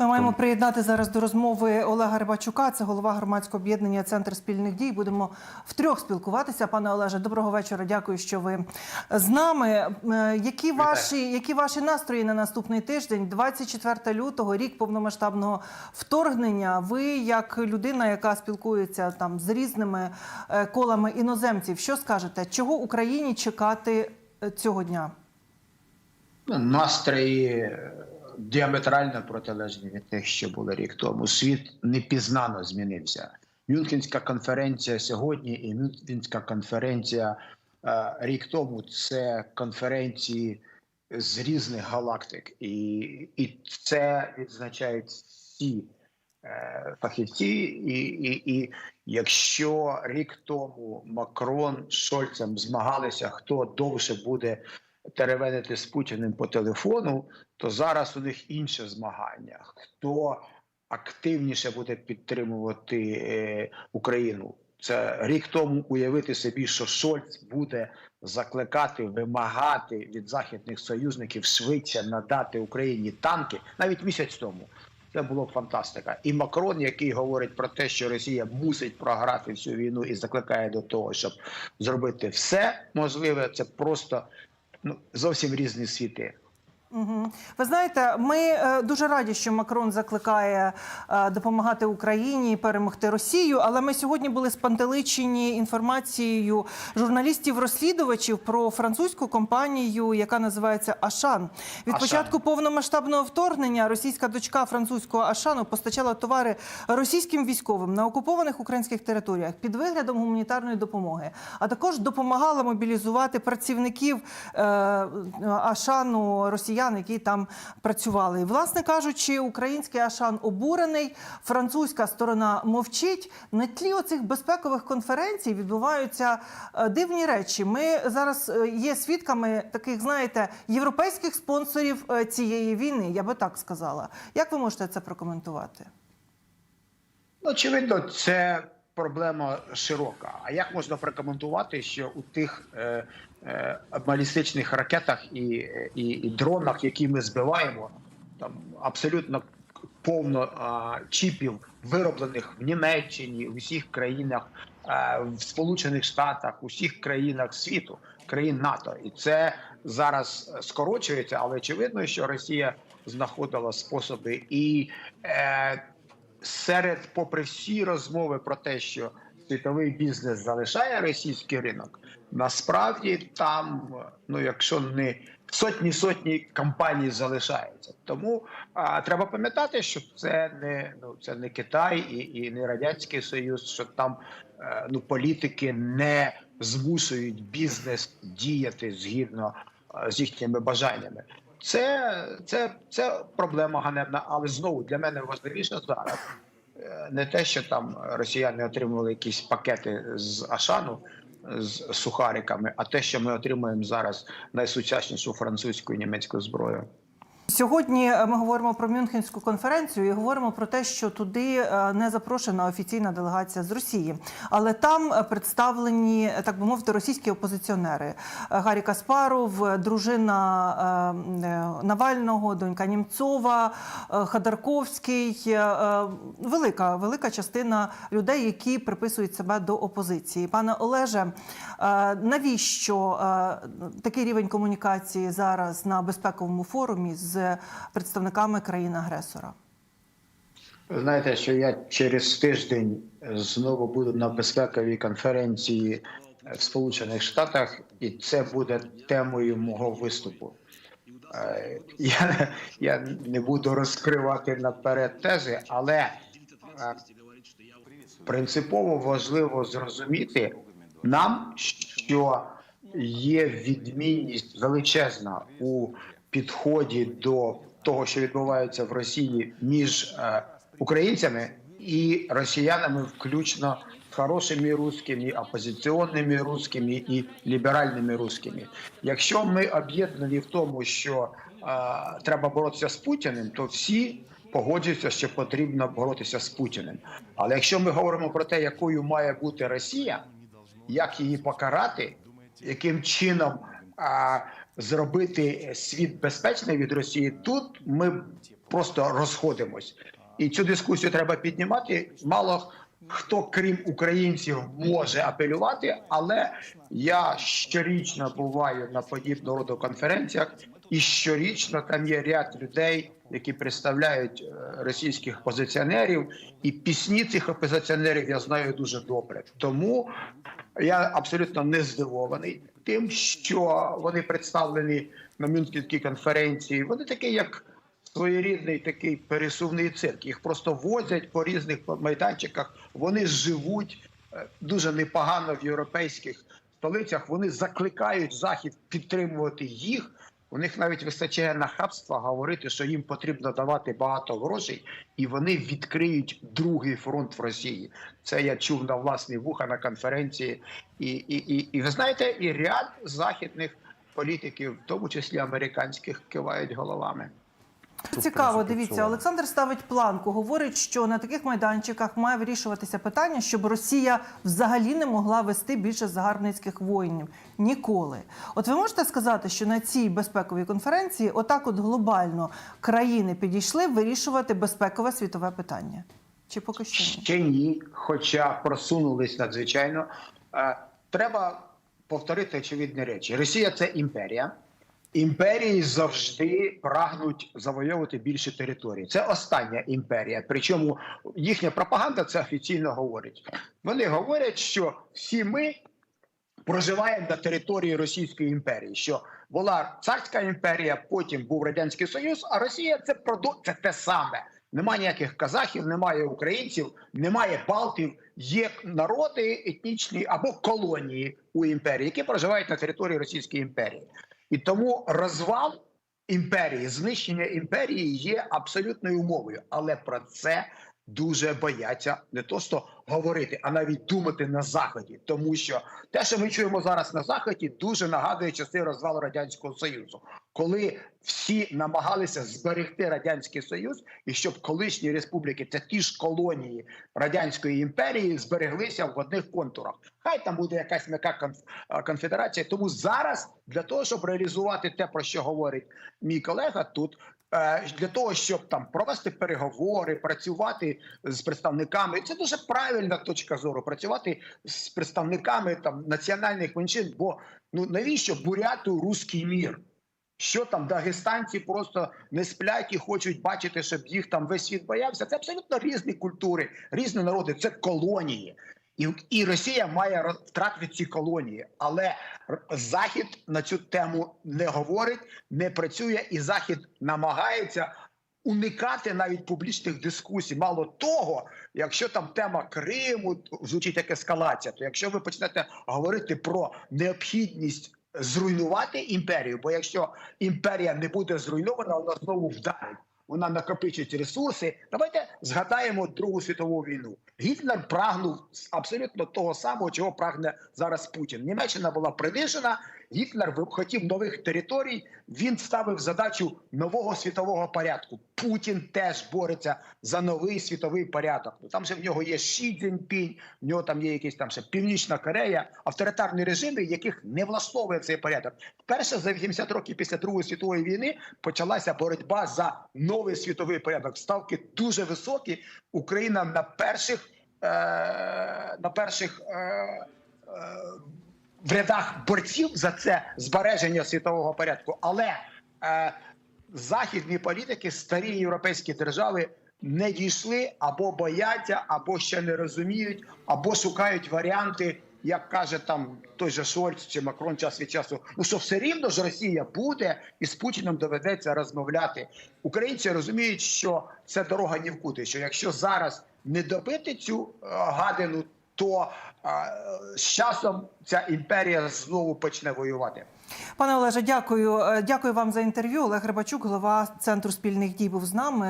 Ми маємо приєднати зараз до розмови Олега Рибачука, це голова громадського об'єднання Центр спільних дій. Будемо втрьох спілкуватися. Пане Олеже, доброго вечора. Дякую, що ви з нами. Е, Які ваші, які ваші настрої на наступний тиждень? 24 лютого, рік повномасштабного вторгнення. Ви, як людина, яка спілкується там з різними е, колами іноземців, що скажете? Чого Україні чекати е, цього дня? Ну, настрої діаметрально протилежні від тих, що були рік тому. Світ непізнано змінився. Мюнхенська конференція сьогодні і Мюнхенська конференція е, рік тому це конференції з різних галактик, і, і це відзначають всі е, фахівці. І, і, і якщо рік тому Макрон з Шольцем змагалися, хто довше буде теревенити з Путіним по телефону, то зараз у них інше змагання. Хто активніше буде підтримувати е, Україну? Це рік тому уявити собі, що Шольц буде закликати, вимагати від західних союзників швидше надати Україні танки навіть місяць тому. Це було б фантастика. І Макрон, який говорить про те, що Росія мусить програти всю війну і закликає до того, щоб зробити все можливе, це просто ну зовсім різні світи. Угу. Ви знаєте, ми е, дуже раді, що Макрон закликає е, допомагати Україні перемогти Росію. Але ми сьогодні були спантеличені інформацією журналістів-розслідувачів про французьку компанію, яка називається Ашан. Від Ашан. початку повномасштабного вторгнення російська дочка французького Ашану постачала товари російським військовим на окупованих українських територіях під виглядом гуманітарної допомоги, а також допомагала мобілізувати працівників е, Ашану росіян, які там працювали. І, власне кажучи, український Ашан обурений, французька сторона мовчить. На тлі оцих безпекових конференцій відбуваються е, дивні речі. Ми зараз е, є свідками таких, знаєте, європейських спонсорів е, цієї війни. Я би так сказала. Як ви можете це прокоментувати? Очевидно, це проблема широка. А як можна прокоментувати, що у тих е, е, балістичних ракетах і, і, і дронах, які ми збиваємо, там абсолютно повно а, чіпів, вироблених в Німеччині, в усіх країнах, а, в Сполучених Штатах, у всіх країнах світу, країн НАТО, і це зараз скорочується, але очевидно, що Росія знаходила способи і. Е, серед, попри всі розмови про те, що світовий бізнес залишає російський ринок, насправді там, ну якщо не сотні сотні компаній залишаються. Тому а, треба пам'ятати, що це не ну це не Китай і, і не радянський Союз, що там е, ну політики не змушують бізнес діяти згідно е, з їхніми бажаннями. Це, це, це проблема ганебна, але знову для мене важливіше зараз е, не те, що там росіяни отримували якісь пакети з Ашану з сухариками, а те, що ми отримуємо зараз найсучаснішу французьку і німецьку зброю. Сьогодні е, ми говоримо про Мюнхенську конференцію і говоримо про те, що туди е, не запрошена офіційна делегація з Росії, але там е, представлені, так би мовити, російські опозиціонери. Гаррі Каспаров, дружина Навального, донька Німцова, Ходорковський. е, Велика, велика частина людей, які приписують себе до опозиції. Пане Олеже, навіщо такий рівень комунікації зараз на безпековому форумі з представниками країн-агресора? Знаєте, що я через тиждень знову буду на безпековій конференції в Сполучених Штатах, і це буде темою мого виступу. Е, Я, я не буду розкривати наперед тези, але е, принципово важливо зрозуміти нам, що є відмінність величезна у підході до того, що відбувається в Росії між е, українцями і росіянами, включно хорошими русскими, опозиційними русскими і ліберальними русскими. Якщо ми об'єднані в тому, що е, треба боротися з Путіним, то всі погоджуються, що потрібно боротися з Путіним. Але якщо ми говоримо про те, якою має бути Росія, як її покарати, яким чином а, зробити світ безпечний від Росії, тут ми просто розходимось. І цю дискусію треба піднімати. Мало хто, крім українців, може апелювати, але я щорічно буваю на подібного роду конференціях, і щорічно там є ряд людей, які представляють е, російських опозиціонерів, і пісні цих опозиціонерів я знаю дуже добре. Тому я абсолютно не здивований тим, що вони представлені на Мюнхенській конференції. Вони такі, як своєрідний такий пересувний цирк. Їх просто возять по різних майданчиках. Вони живуть е, дуже непогано в європейських столицях. Вони закликають захід підтримувати їх. У них навіть вистачає нахабства говорити, що їм потрібно давати багато грошей, і вони відкриють другий фронт в Росії. Це я чув на власні вуха на конференції. І, і, і, і ви знаєте, і ряд західних політиків, в тому числі американських, кивають головами. Цікаво, дивіться. Олександр ставить планку. Говорить, що на таких майданчиках має вирішуватися питання, щоб Росія взагалі не могла вести більше загарбницьких воїнів ніколи. От ви можете сказати, що на цій безпековій конференції, отак, от глобально країни підійшли вирішувати безпекове світове питання? Чи поки що ні? Ще ні, хоча просунулись надзвичайно. Е, Треба повторити очевидні речі. Росія це імперія. Імперії завжди прагнуть завойовувати більше територій. Це остання імперія. Причому їхня пропаганда це офіційно говорить. Вони говорять, що всі ми проживаємо на території Російської імперії. Що була царська імперія, потім був радянський союз, а Росія це продо... це те саме. Немає ніяких казахів, немає українців, немає балтів. Є народи етнічні або колонії у імперії, які проживають на території Російської імперії. І тому розвал імперії, знищення імперії є абсолютною умовою. Але про це дуже бояться не то що говорити, а навіть думати на заході, тому що те, що ми чуємо зараз на заході, дуже нагадує часи розвалу радянського союзу, коли всі намагалися зберегти радянський союз, і щоб колишні республіки, це ті ж колонії радянської імперії, збереглися в одних контурах. Хай там буде якась м'яка конф- конфедерація. Тому зараз для того, щоб реалізувати те, про що говорить мій колега тут. Е, Для того щоб там провести переговори, працювати з представниками, це дуже правильна точка зору. Працювати з представниками там національних меншин. Бо ну навіщо буряту руський мір? Що там дагестанці просто не сплять і хочуть бачити, щоб їх там весь світ боявся. Це абсолютно різні культури, різні народи. Це колонії. І, і Росія має втратити ці колонії, але Захід на цю тему не говорить, не працює, і Захід намагається уникати навіть публічних дискусій. Мало того, якщо там тема Криму звучить як ескалація, то якщо ви почнете говорити про необхідність зруйнувати імперію, бо якщо імперія не буде зруйнована, вона знову вдарить. Вона накопичить ресурси. Давайте згадаємо Другу світову війну. Гітлер прагнув абсолютно того самого, чого прагне зараз Путін. Німеччина була принижена. Гітлер хотів нових територій. Він ставив задачу нового світового порядку. Путін теж бореться за новий світовий порядок. Ну там же в нього є Ші Цзіньпінь, в нього там є якісь там ще Північна Корея, авторитарні режими, яких не влаштовує цей порядок. Вперше за 80 років після Другої світової війни почалася боротьба за новий світовий порядок. Ставки дуже високі. Україна на перших е, на перших. Е, е, в рядах борців за це збереження світового порядку, але е, західні політики, старі європейські держави не дійшли або бояться, або ще не розуміють, або шукають варіанти, як каже там той же Шольц чи Макрон час від часу. Ну що все рівно ж Росія буде, і з Путіним доведеться розмовляти. Українці розуміють, що це дорога ні в куди. Що якщо зараз не добити цю е, гадину, то а, з часом ця імперія знову почне воювати. Пане Олеже, дякую. Е, Дякую вам за інтерв'ю. Олег Рибачук, голова центру спільних дій, був з нами.